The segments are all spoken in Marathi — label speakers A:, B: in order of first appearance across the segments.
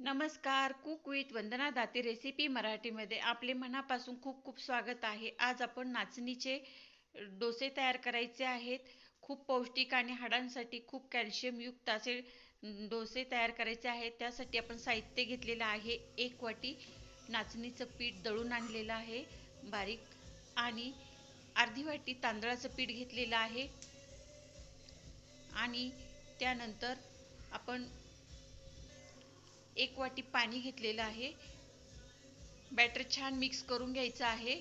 A: नमस्कार cook with Vandana Dati recipe मराठीमध्ये आपले मनापासून खूप खूप स्वागत आहे. आज आपण नाचणीचे डोसे तयार करायचे आहेत. खूप पौष्टिक आणि हाडांसाठी खूप कॅल्शियमयुक्त असे डोसे तयार करायचे आहेत. त्यासाठी आपण साहित्य घेतलेलं आहे. एक वाटी नाचणीचं पीठ दळून आणलेलं आहे बारीक. आणि अर्धी वाटी तांदळाचं पीठ घेतलेलं आहे. आणि त्यानंतर आपण एक वाटी पाणी घेतलेलं आहे. बॅटर छान मिक्स करून घ्यायचं आहे.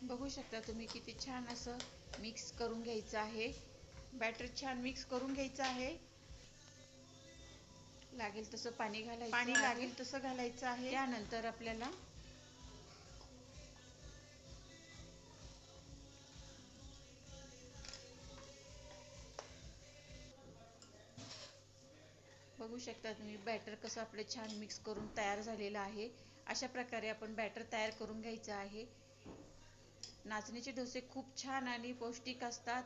A: बघू शकता तुम्ही किती छान असं मिक्स करून घ्यायचं आहे. बॅटर छान मिक्स करून घ्यायचं आहे. लागेल तसं पाणी घालायचं पाणी लागेल तसं घालायचं आहे. त्यानंतर आपल्याला बघू शकता तुम्ही बॅटर कसं आपलं छान मिक्स करून तयार झालेलं आहे. अशा प्रकारे आपण बॅटर तयार करून घ्यायचं आहे. नाचणीचे डोसे खूप छान आणि पौष्टिक असतात.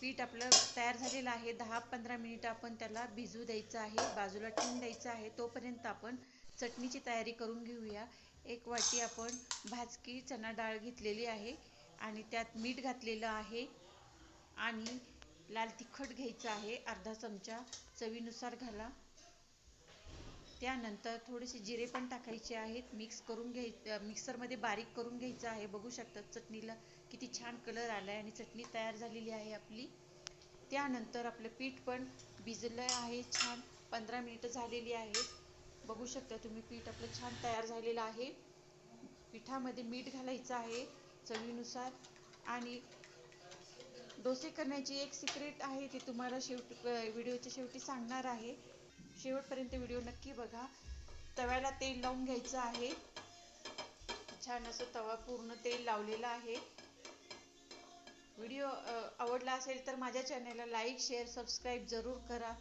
A: पीठ आपलं तयार झालेलं आहे. दहा पंधरा मिनिट आपण त्याला भिजू द्यायचं आहे. बाजूला ठेवून द्यायचं आहे. तोपर्यंत आपण चटणीची तयारी करून घेऊया. एक वाटी आपण भाजकी चणा डाळ घेतलेली आहे आणि त्यात मीठ घातलेलं आहे. आणि लाल तिखट घ्यायचं आहे अर्धा चमचा चवीनुसार घाला. त्यानंतर थोडेसे जिरे पण टाकायचे आहेत. मिक्स करून घ्याय मिक्सरमध्ये बारीक करून घ्यायचं आहे. बघू शकता चटणीला किती छान कलर आला आहे आणि चटणी तयार झालेली आहे आपली. त्यानंतर आपलं पीठ पण भिजलं आहे छान. पंधरा मिनिटं झालेली आहेत. बघू शकता तुम्ही पीठ आपलं छान तयार झालेलं आहे. पिठामध्ये मीठ घालायचं आहे चवीनुसार. आणि डोसे करण्याची एक सिक्रेट आहे ती तुम्हाला शेवटी व्हिडिओच्या शेवटी सांगणार आहे. शेवटपर्यंत व्हिडिओ नक्की बघा. तव्याला तेल लावून घ्यायचं आहे. छान असं तवा पूर्ण तेल लावलेलं आहे. व्हिडिओ आवडला असेल तर माझ्या चॅनलला लाईक शेअर सबस्क्राईब जरूर करा.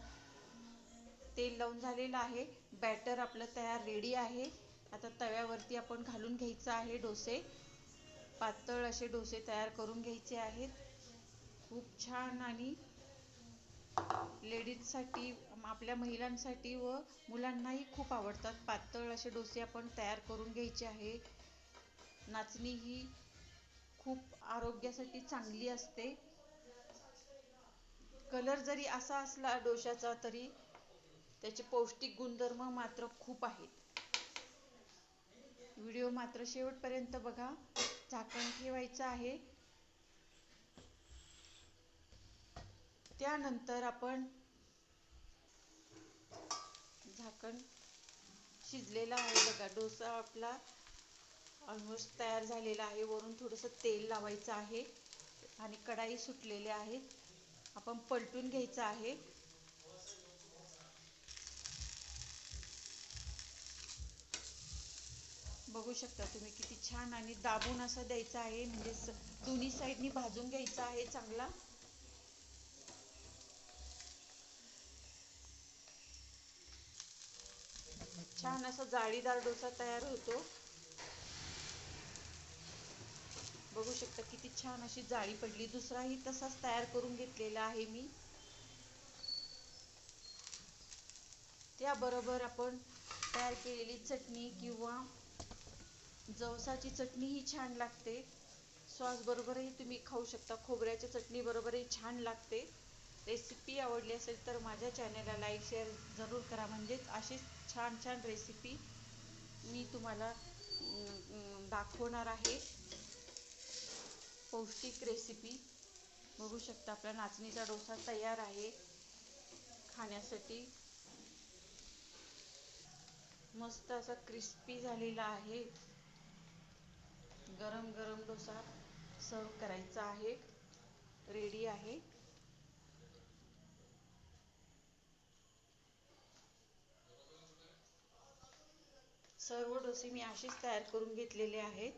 A: तेल लावून झालेलं आहे. बॅटर आपलं तयार रेडी आहे. आता तव्यावरती आपण घालून घ्यायचं आहे डोसे. पातळ असे डोसे तयार करून घ्यायचे आहेत. खूप छान आणि लेडीजसाठी आपल्या महिलांसाठी व मुलांनाही खूप आवडतात. पातळ असे डोसे आपण तयार करून घ्यायचे आहे. नाचणी ही खूप आरोग्यासाठी चांगली असते. कलर जरी असा असला डोशाचा तरी त्याचे पौष्टिक गुणधर्म मात्र खूप आहेत. व्हिडिओ मात्र शेवटपर्यंत बघा. झाकण ठेवायचं आहे. त्यानंतर आपण झाकण शिजलेला आहे बघा. डोसा आपला ऑलमोस्ट तयार झालेला आहे. वरून थोडंसं तेल लावायचं आहे आणि कढाई सुटलेले आहेत आपण पलटून घ्यायचं आहे. बघू शकता तुम्ही किती छान आणि दाबून असं द्यायचं आहे. म्हणजे दोन्ही साईडनी भाजून घ्यायचं आहे चांगला. छान असा जाळीदार डोसा तयार होतो. बघू शकता किती छान अशी जाळी पडली. दुसराही तसाच तयार करून घेतलेला आहे मी. त्याबरोबर आपण तयार केलेली चटणी किंवा जवसाची चटणी ही छान लागते. सॉस बरोबरही तुम्ही खाऊ शकता. खोबऱ्याच्या चटणी बरोबरही छान लागते. रेसिपी आवडली असेल तर माझ्या चॅनलला लाईक शेअर जरूर करा. म्हणजेच अशीच छान छान रेसिपी मी तुम्हाला दाखवणार आहे. पौष्टिक रेसिपी. बघू शकता आपला नाचणीचा डोसा तयार आहे खाण्यासाठी. मस्त असा क्रिस्पी झालेला आहे. गरम गरम डोसा सर्व करायचा आहे. रेडी आहे. सर्व डोसे मी असेच तयार करून घेतलेले आहेत